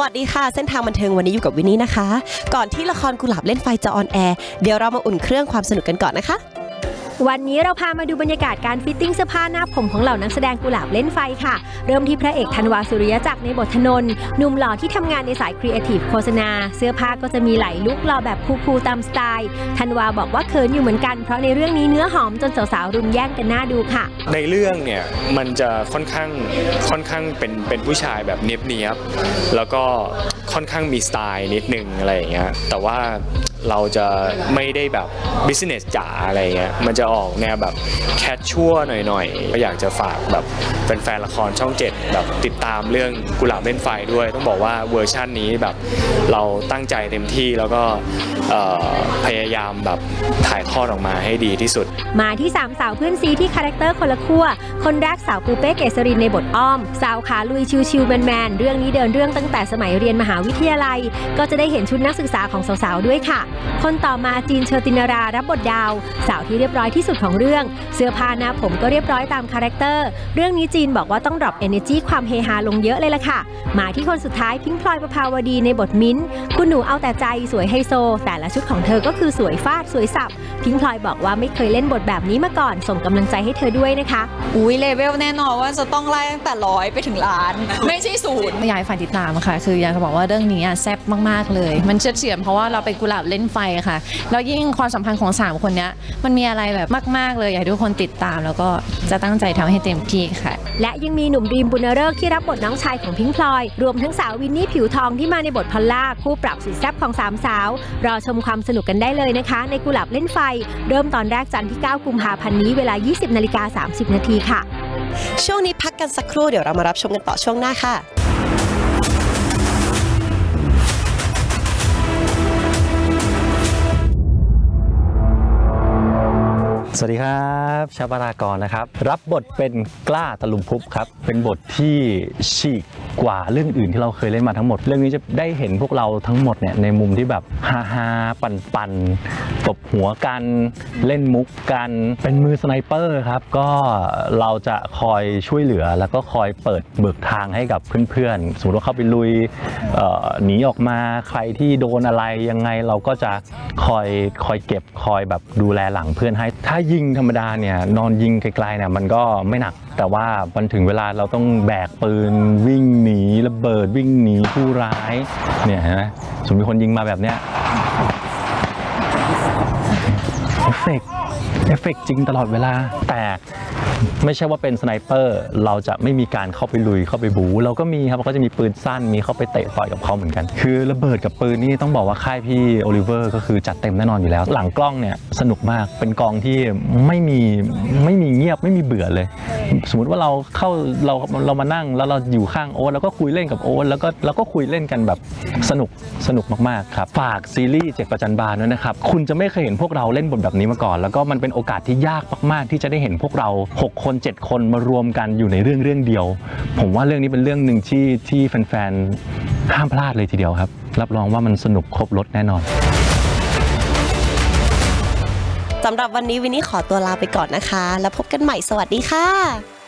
วัสดีค่ะ เส้นทางบันเทิงวันนี้อยู่กับวินนี่นะคะ ก่อนที่ละครกุหลาบเล่นไฟจะออนแอร์เดี๋ยวเรามาอุ่นเครื่องความสนุกกันก่อนนะคะ วันนี้เราพามาดูบรรยากาศการฟิตติ้งเสื้อผ้าหน้าผมของเหล่านักแสดงกุหลาบเล่นไฟค่ะ เริ่มที่พระเอกธันวาสุริยจักรในบทนนหนุ่มหล่อที่ทำงานในสายครีเอทีฟโฆษณา เสื้อผ้าก็จะมีหลายลุคหล่อแบบคูลๆตามสไตล์ธันวาบอกว่าเขินอยู่เหมือนกันเพราะในเรื่องนี้เนื้อหอมจนสาวๆรุมแย่งกันหน้าดูค่ะ ในเรื่องเนี่ยมันจะค่อนข้างค่อนข้างเป็นเป็นผู้ชายแบบเนียบเนียบๆแล้วก็ค่อนข้างมีสไตล์นิดนึงอะไรอย่างเงี้ยแต่ว่า เราจะไม่ได้แบบบิสเนสจ๋าอะไรเงี้ยมันจะออกแนวแบบแคชชัวหน่อยๆก็อยากจะฝากแบบแฟนๆละครช่อง7แบบติดตามเรื่องกุหลาบเล่นไฟด้วย ต้องบอกว่าเวอร์ชั่นนี้แบบเราตั้งใจเต็มที่แล้วก็พยายามแบบถ่ายทอดออกมาให้ดีที่สุด มาที่สามสาวเพื่อนซีที่คาแรคเตอร์คนละขั้วคนแรกสาวปูเป้เกษรินในบทอ้อม สาวขาลุยชิวๆแมนๆเรื่องนี้เดินเรื่องตั้งแต่สมัยเรียนมหาวิทยาลัย ก็จะได้เห็นชุดนักศึกษาของสาวๆด้วยค่ะคนต่อมาจีนเชอร์ตินารารับบทดาว สาวที่เรียบร้อยที่สุดของเรื่อง เสื้อผ้าหน้าผมก็เรียบร้อยตามคาแรคเตอร์ เรื่องนี้จีนบอกว่าต้องดรอป energy ความเฮฮาลงเยอะเลยล่ะค่ะ มาที่คนสุดท้ายพิงค์พลอยประภาวดีในบทมิ้นท์คุณหนูเอาแต่ใจสวยไฮโซ แต่ละชุดของเธอก็คือสวยฟาดสวยสับ พิงค์พลอยบอกว่าไม่เคยเล่นบทแบบนี้มาก่อน ส่งกำลังใจให้เธอด้วยนะคะ อุ้ยเลเวลแน่นอนว่าจะต้องไล่ตั้งแต่ร้อยไปถึงล้าน ไม่ใช่ศูนย์อยากให้ฝ่ายติดตามค่ะ คืออยากจะบอกว่าเรื่องนี้อะแซ่บมากๆเลย มันเชื่อเฉือนเพราะว่าเราเป็นกุหลาบเล่นไฟค่ะ แล้วยิ่งความสัมพันธ์ของ 3 คนเนี้ยมันมีอะไรแบบมาก ๆ เลย อยากให้ทุกคนติดตาม แล้วก็จะตั้งใจทำให้เต็มที่ค่ะ และยังมีหนุ่มดีมบุญเริกษ์ที่รับบทน้องชายของพิงค์พลอย รวมทั้งสาววินนี่ผิวทองที่มาในบทพอลล่าคู่ปรับสุดแซ่บของสามสาว รอชมความสนุกกันได้เลยนะคะ ในกุหลาบเล่นไฟ เริ่มตอนแรกจันทร์ที่ 9 กุมภาพันธ์นี้เวลา 20นาฬิกา30 นาทีค่ะ ช่วงนี้พักกันสักครู่เดี๋ยวเรามารับชมกันต่อช่วงหน้าค่ะ สวัสดีครับชาบารากรนะครับ รับบทเป็นกล้าตะลุมพุบครับ เป็นบทที่ฉีกกว่าเรื่องอื่นที่เราเคยเล่นมาทั้งหมด เรื่องนี้จะได้เห็นพวกเราทั้งหมดเนี่ยในมุมที่แบบฮาฮาปันปันตบหัวกันเล่นมุกกัน เป็นมือสไนเปอร์ครับ ก็เราจะคอยช่วยเหลือ แล้วก็คอยเปิดเบิกทางให้กับเพื่อนๆ สมมติว่าเข้าไปลุยหนีออกมาใครที่โดนอะไรยังไงเราก็จะคอยคอยเก็บคอยแบบดูแลหลังเพื่อนให้ถ้ายิงธรรมดาเนี่ยนอนยิงไกลๆเนี่ยมันก็ไม่หนัก แต่ว่ามันถึงเวลาเราต้องแบกปืนวิ่งหนีระเบิดวิ่งหนีผู้ร้ายเนี่ยเห็นไหมสมมติคนยิงมาแบบเนี้ยเอฟเฟกต์เอฟเฟกต์จริงตลอดเวลาแต่ ไม่ใช่ว่าเป็นสไนเปอร์เราจะไม่มีการเข้าไปลุยเข้าไปบูเราก็มีครับเราก็จะมีปืนสั้นมีเข้าไปเตะต่อยกับเขาเหมือนกัน คือระเบิดกับปืนนี่ต้องบอกว่าค่ายพี่โอลิเวอร์ก็คือจัดเต็มแน่นอนอยู่แล้ว หลังกล้องเนี่ยสนุกมากเป็นกองที่ไม่มีไม่มีเงียบไม่มีเบื่อเลย สมมติว่าเราเข้าเราเรามานั่งแล้วเราอยู่ข้างโอ๊ตแล้วก็คุยเล่นกับโอ๊ตแล้วก็แล้วก็คุยเล่นกันแบบสนุกสนุกมากๆครับฝากซีรีส์เจ็ดประจันบานด้วยนะครับคุณจะไม่เคยเห็นพวกเราเล่นบทแบบนี้มาก่อน แล้วก็มันเป็นโอกาสที่ยากมากๆ ที่จะได้เห็นพวกเรา 6 คน 7 คนมารวมกันอยู่ในเรื่องเรื่องเดียว ผมว่าเรื่องนี้เป็นเรื่องหนึ่งที่ที่แฟนๆห้ามพลาดเลยทีเดียวครับ รับรองว่ามันสนุกครบรถแน่นอน สำหรับวันนี้วินนี่ขอตัวลาไปก่อนนะคะ แล้วพบกันใหม่สวัสดีค่ะ